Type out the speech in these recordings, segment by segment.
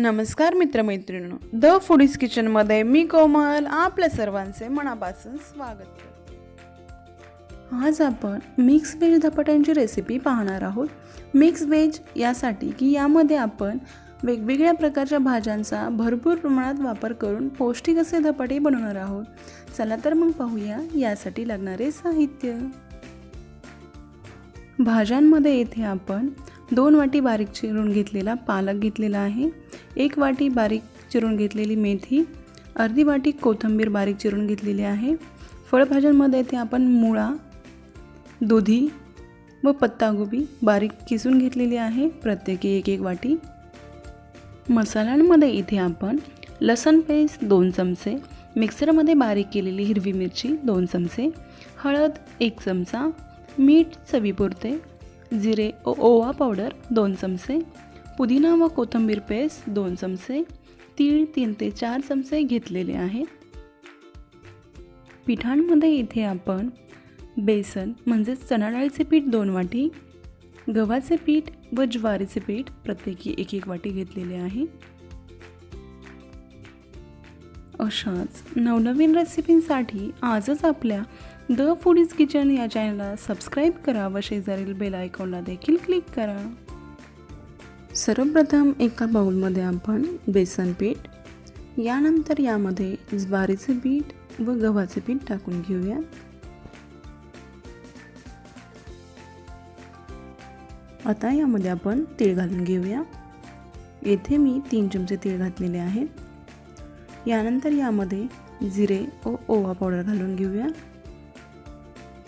नमस्कार मित्रमैत्रिणींनो the foodies किचनमध्ये मी कोमल आपल्या सर्वांचे मनापासून स्वागत करते. आज आपण मिक्स व्हेज धपाट्यांची रेसिपी पाहणार आहोत. मिक्स व्हेज यासाठी की यामध्ये आपण वेगवेगळ्या प्रकारच्या भाज्यांचा भरपूर प्रमाणात वापर करून पौष्टिक असे धपाटे बनवणार आहोत. चला तर मग पाहूया यासाठी लागणारे साहित्य. भाज्यांमध्ये येथे आपण दोन वाटी बारीक चिरून घेतलेला पालक घेतलेला आहे. एक वाटी बारीक चिरून घेतलेली मेथी अर्धी वाटी कोथिंबीर बारीक चिरून घेतलेली आहे. फळभाज्यांमध्ये येथे आपण मुळा दुधी व पत्तागोबी बारीक किसून घेतलेली आहे. प्रत्येकी एक एक वाटी. मसाल्यांमध्ये इथे आपण लसण पेस्ट दोन चमचे मिक्सरमध्ये बारीक केलेली हिरवी मिरची दोन चमचे हळद एक चमचा मीठ चवीपुरते जिरे ओ ओवा पावडर दोन चमचे पुदिना व कोथिंबीर पेस्ट दोन चमचे तीळ तीन ते चार चमचे घेतलेले आहेत. पिठांमध्ये इथे आपण बेसन म्हणजेच चणाडाळीचे पीठ दोन वाटी गव्हाचे पीठ व ज्वारीचे पीठ प्रत्येकी एक एक वाटी घेतलेले आहे. अशाच नवनवीन रेसिपींसाठी आजच आपल्या द फूडीज किचन या चॅनलला सबस्क्राईब करा व शेजारील बेल आयकॉनला देखील क्लिक करा. सर्वप्रथम एका बाउलमध्ये आपण बेसन पीठ यानंतर यामध्ये ज्वारीचे पीठ व गव्हाचे पीठ टाकून घेऊया. आता यामध्ये आपण तीळ घालून घेऊया. येथे मी तीन चमचे तीळ घातलेले आहेत. यानंतर यामध्ये जिरे व ओवा पावडर घालून घेऊया.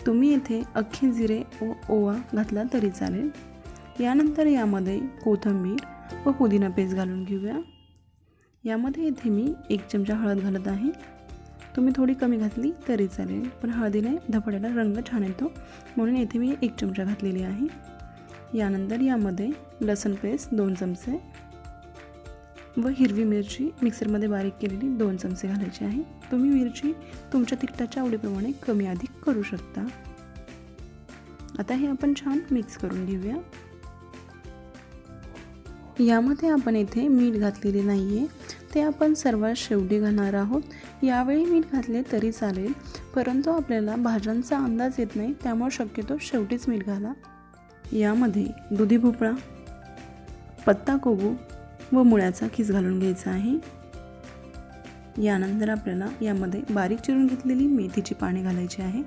तुम्ही येथे अख्खे जिरे व ओवा घातला तरी चालेल. यानंतर यामध्ये कोथिंबीर व पुदिना पेस्ट घालून घेऊया. यामध्ये येथे मी एक चमचा हळद घालत आहे. तुम्ही थोडी कमी घातली तरी चालेल पण हळदीने धपाट्याला रंग छान येतो म्हणून येथे मी एक चमचा घातलेली आहे. यानंतर यामध्ये लसण पेस्ट दोन चमचे व हिरवी मिरची मिक्सरमध्ये बारीक केलेली दोन चमचे घालायची आहे. तुम्ही मिरची तुमच्या तिखटाच्या आवडीप्रमाणे कमी अधिक करू शकता. आता हे आपण छान मिक्स करून घेऊया. यामध्ये आपण येथे मीठ घातलेले नाही आहे ते आपण सर्वात शेवटी घालणार आहोत. यावेळी मीठ घातले तरी चालेल परंतु आपल्याला भाज्यांचा अंदाज येत नाही त्यामुळे शक्यतो शेवटीच मीठ घाला. यामध्ये दुधी भोपळा पत्ता कोबू व मुळ्याचा खीस घालून घ्यायचा आहे. यानंतर आपल्याला यामध्ये बारीक चिरून घेतलेली मेथीची पाने घालायची आहे.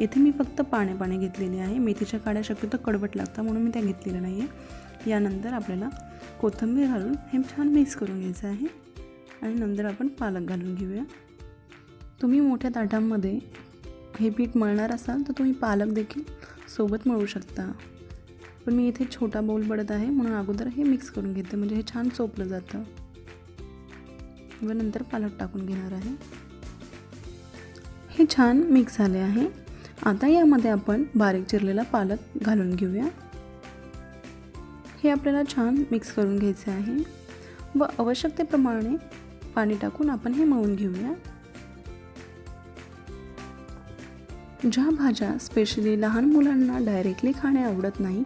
येथे मी फक्त पाने पाने घेतलेली आहे. मेथीच्या काड्या शक्यतो कडवट लागतात म्हणून मी त्या घेतलेल्या नाही आहे यानंतर आपल्याला कोथिंबीर घालून हे छान मिक्स करून घ्यायचं आहे आणि नंतर आपण पालक घालून घेऊया. तुम्ही मोठ्या ताटांमध्ये हे पीठ मळणार असाल तर तुम्ही पालक देखील सोबत मळू शकता. पण मी इथे छोटा बाऊल पडत आहे म्हणून अगोदर हे मिक्स करून घेते म्हणजे हे छान चोपलं जातं. व नंतर पालक टाकून घेणार आहे. हे छान मिक्स झाले आहे. आता यामध्ये आपण बारीक चिरलेला पालक घालून घेऊया. हे आपल्याला छान मिक्स करून घ्यायचे आहे. व आवश्यकतेप्रमाणे पाणी टाकून आपण हे मळून घेऊया. ज्या भाज्या स्पेशली लहान मुलांना डायरेक्टली खाणे आवडत नाही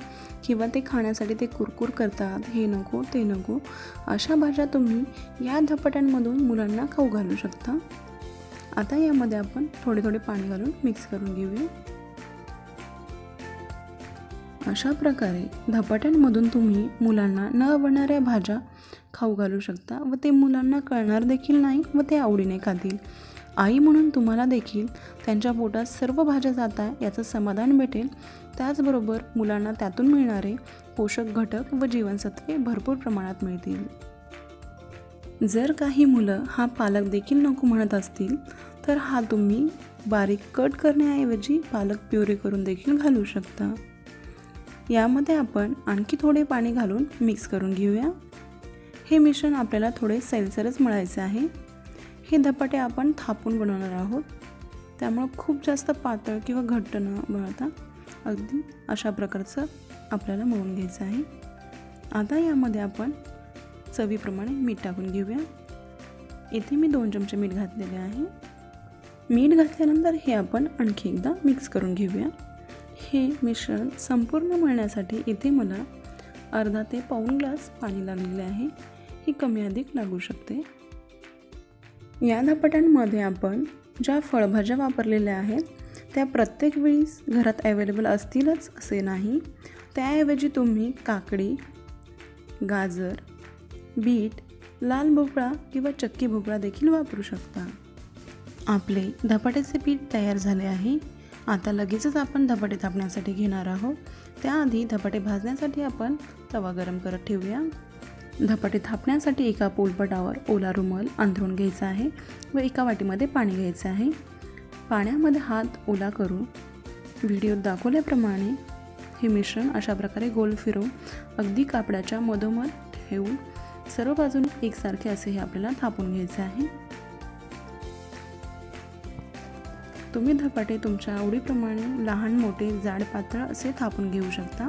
किंवा ते खाण्यासाठी ते कुरकुर करतात हे नको ते नको अशा भाज्या तुम्ही या धपाट्यांमधून मुलांना खाऊ घालू शकता. आता यामध्ये आपण थोडे थोडे पाणी घालून मिक्स करून घेऊया. अशा प्रकारे धपाट्यांमधून तुम्ही मुलांना न आवडणाऱ्या भाज्या खाऊ घालू शकता व ते मुलांना कळणार देखील नाही व ते आवडीने खातील. आई म्हणून तुम्हाला देखील त्यांच्या पोटात सर्व भाज्या जात आहे याचं समाधान भेटेल. त्याचबरोबर मुलांना त्यातून मिळणारे पोषक घटक व जीवनसत्वे भरपूर प्रमाणात मिळतील. जर काही मुलं हा पालक देखील नको म्हणत असतील तर हा तुम्ही बारीक कट करण्याऐवजी पालक प्युरी करून देखील घालू शकता. यामध्ये आपण आणखी थोडे पाणी घालून मिक्स करून घेऊया. हे मिश्रण आपल्याला थोडे सैलसरच मळायचे आहे. हे धपाटे आपण थापून बनवणार आहोत. त्यामुळं खूप जास्त पातळ किंवा घट्ट न बनवता अगदी अशा प्रकारचं आपल्याला मळून घ्यायचं आहे. आता यामध्ये आपण चवीप्रमाणे मीठ टाकून घेऊया. इथे मी दोन चमचे मीठ घातलेले आहे. मीठ घातल्यानंतर हे आपण आणखी एकदा मिक्स करून घेऊया. हे मिश्रण संपूर्ण मळण्यासाठी इथे मला अर्धा ते पाऊण ग्लास पाणी लागलेले आहे. ही कमी अधिक लागू शकते. या धपाट्यांमध्ये आपण ज्या फळभाज्या वापरलेल्या आहेत त्या प्रत्येक वेळीस घरात अवेलेबल असतीलच असे नाही. त्याऐवजी तुम्ही काकडी गाजर बीट लाल भोपळा किंवा चक्की भोपळा देखील वापरू शकता. आपले धपाट्याचे पीठ तयार झाले आहे. आता लगेचच आपण धपाटे थापण्यासाठी घेणार आहोत. त्याआधी धपाटे भाजण्यासाठी आपण तवा गरम करत ठेवूया. धपाटे थापण्यासाठी एका पोलपटावर ओला रुमाल अंथरून घ्यायचा आहे व एका वाटीमध्ये पाणी घ्यायचं आहे. पाण्यामध्ये हात ओला करून व्हिडिओत दाखवल्याप्रमाणे हे मिश्रण अशा प्रकारे गोल फिरवून अगदी कापडाच्या मधोमध ठेवून सर्व बाजूने एकसारखे असे हे आपल्याला थापून घ्यायचे आहे. तुम्ही धपाटे तुमच्या आवडीप्रमाणे लहान मोठे जाड पातळ असे थापून घेऊ शकता.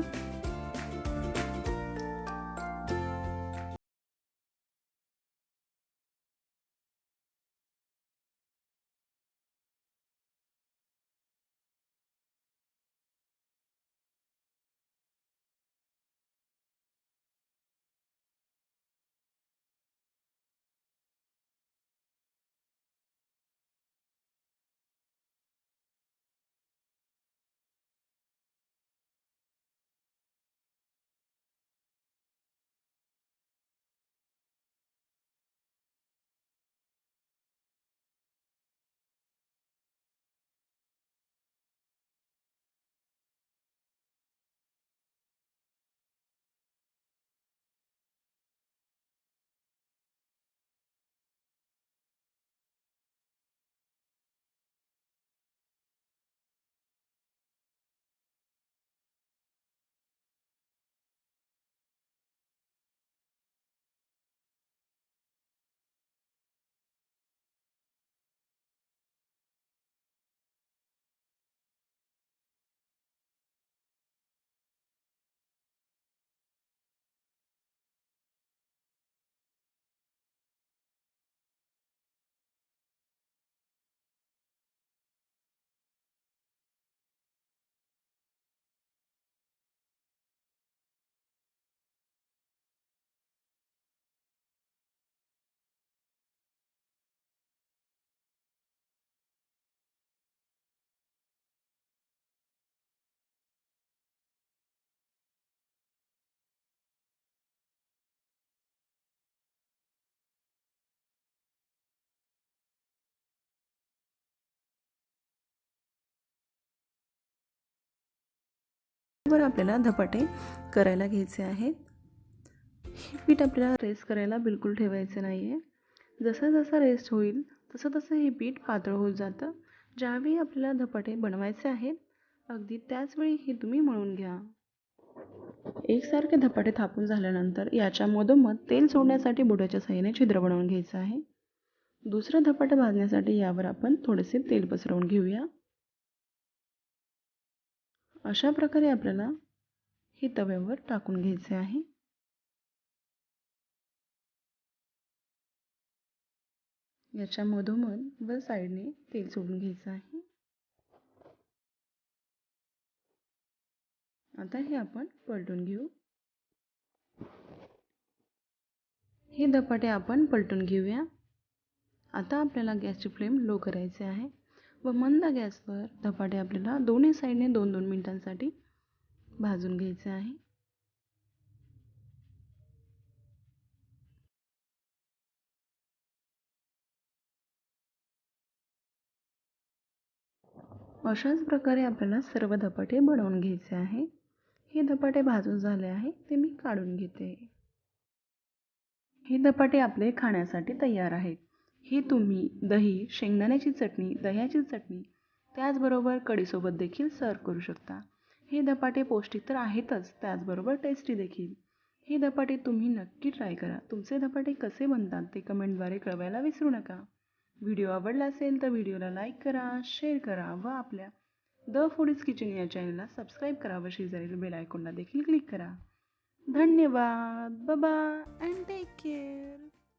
वर आपल्याला धपाटे करायला घ्यायचे आहेत. हे पीठ आपल्याला रेस्ट करायला बिलकुल ठेवायचं नाही आहे जसं जसं रेस्ट होईल तसं तसं हे पीठ पातळ होत जातं. ज्यावेळी आपल्याला धपाटे बनवायचे आहेत अगदी त्याचवेळी हे तुम्ही मळून घ्या. एकसारखे धपाटे थापून झाल्यानंतर याच्या मधोमध तेल सोडण्यासाठी बुडाच्या साह्याने छिद्र बनवून घ्यायचं आहे. दुसरं धपाटं भाजण्यासाठी यावर आपण थोडेसे तेल पसरवून घेऊया. अशा प्रकारे आपल्याला हे तव्यावर टाकून घ्यायचे आहे. याच्या मधोमध व साईडने तेल सोडून घ्यायचं आहे. आता हे आपण पलटून घेऊ. हे धपाटे आपण पलटून घेऊया. आता आपल्याला गॅसची फ्लेम लो करायचे आहे. व मंद गॅसवर धपाटे आपल्याला दोन्ही साईडने दोन दोन मिनटांसाठी भाजून घ्यायचे आहे. अशाच प्रकारे आपल्याला सर्व धपाटे बनवून घ्यायचे आहे. हे धपाटे भाजून झाले आहे ते मी काढून घेते. हे धपाटे आपले खाण्यासाठी तयार आहेत. हे तुम्ही दही शेंगदाण्याची चटणी दह्याची चटणी त्याचबरोबर कढीसोबत देखील सर्व करू शकता. हे धपाटे पौष्टिक तर आहेतच त्याचबरोबर टेस्टी देखील. हे धपाटे तुम्ही नक्की ट्राय करा. तुमचे धपाटे कसे बनतात ते कमेंटद्वारे कळवायला विसरू नका. व्हिडिओ आवडला असेल तर व्हिडिओला लाईक करा शेअर करा व आपल्या द फूडीज किचन या चॅनलला सबस्क्राईब करा व शेजारील बेल आयकॉनला देखील क्लिक करा. धन्यवाद. बाबा अँड टेक केअर